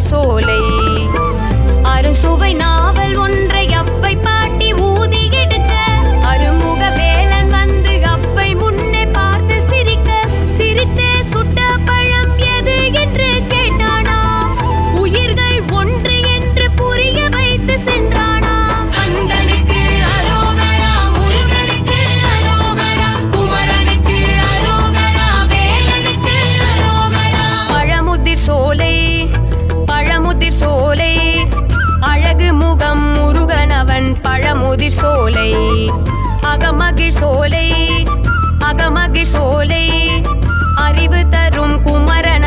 சோலை. அறுசுவை நாவல் ஒன்றை அப்பை பாட்டி ஊதி எடுக்க. அருமுக வேலன் வந்து அப்பை முன்னே பார்த்து சிரிக்க. சிரித்தே சுட்ட பழம் எது என்று கேட்டானா? உயிர்கள் ஒன்று என்று புரிய வைத்து சென்றானா? கந்தனுக்கு அரோகரா அகமகிழ் சோலை அகமகிழ் சோலை